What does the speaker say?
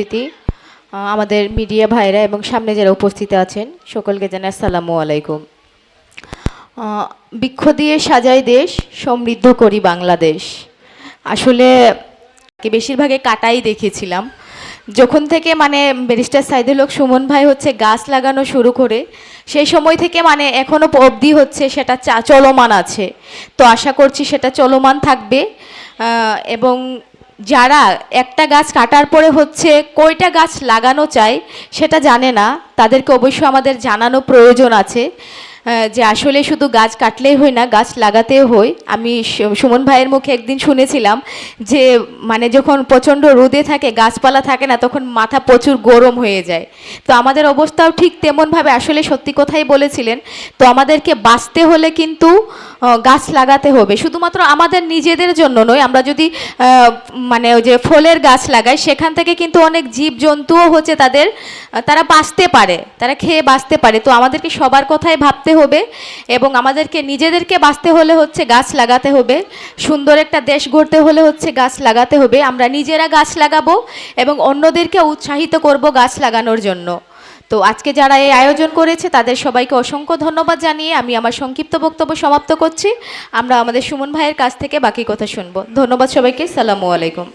উপস্থিতি। আমাদের মিডিয়া ভাইরা এবং সামনে যারা উপস্থিত আছেন, সকলকে জানাই আসসালামু আলাইকুম। বৃক্ষ দিয়ে সাজাই দেশ, সমৃদ্ধ করি বাংলাদেশ। আসলে বেশিরভাগে কাটাই দেখেছিলাম। যখন থেকে মানে ব্যারিস্টার সাইদুল হক সুমন ভাই হচ্ছে গাছ লাগানো শুরু করে, সেই সময় থেকে মানে এখনও অবধি হচ্ছে সেটা চলমান আছে। তো আশা করছি সেটা চলমান থাকবে। এবং যারা একটা গাছ কাটার পরে হচ্ছে কয়টা গাছ লাগানো চাই সেটা জানে না। তাদেরকে অবশ্যই আমাদের জানানো প্রয়োজন আছে যে আসলে শুধু গাছ কাটলেই হয় না, গাছ লাগাতেও হয়। আমি সুমন ভাইয়ের মুখে একদিন শুনেছিলাম যে মানে যখন প্রচণ্ড রোদে থাকে, গাছপালা থাকে না, তখন মাথা প্রচুর গরম হয়ে যায়। তো আমাদের অবস্থাও ঠিক তেমনভাবে, আসলে সত্যি কথাই বলেছিলেন। তো আমাদেরকে বাঁচতে হলে কিন্তু গাছ লাগাতে হবে। শুধুমাত্র আমাদের নিজেদের জন্য নয়, আমরা যদি মানে ওই যে ফলের গাছ লাগাই, সেখান থেকে কিন্তু অনেক জীব জন্তুও হচ্ছে তাদের তারা বাঁচতে পারে, তারা খেয়ে বাঁচতে পারে। তো আমাদেরকে সবার কথাই ভাবতে হবে এবং আমাদেরকে নিজেদেরকে বাঁচতে হলে হচ্ছে গাছ লাগাতে হবে, সুন্দর একটা দেশ গড়তে হলে হচ্ছে গাছ লাগাতে হবে। আমরা নিজেরা গাছ লাগাবো এবং অন্যদেরকে উৎসাহিত করব গাছ লাগানোর জন্য। তো আজকে যারা এই আয়োজন করেছে, তাদের সবাইকে অসংখ্য ধন্যবাদ জানিয়ে আমি আমার সংক্ষিপ্ত বক্তব্য সমাপ্ত করছি। আমরা আমাদের সুমন ভাইয়ের কাছ থেকে বাকি কথা শুনব। ধন্যবাদ সবাইকে। সালামু আলাইকুম।